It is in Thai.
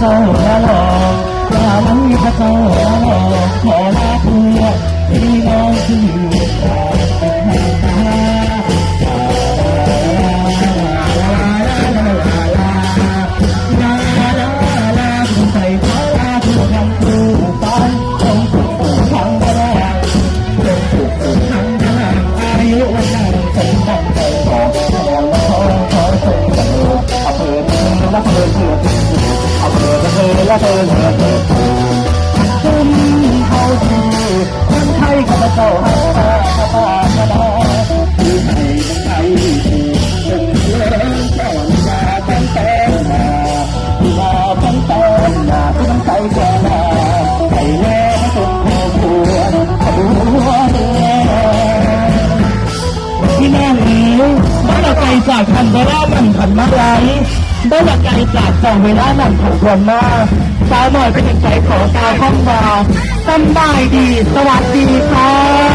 เจ้าหัวหลอกอย่าหวังมีพระเจ้าหัวหลอกขอลาเพื่อที่ จากทันเวลามันขันมาไรได้หลักใจจากสองเวลาหนังของคนมาสาวหน่อยเป็นใจขอตาข้องมาสบายดี สวัสดีค่ะ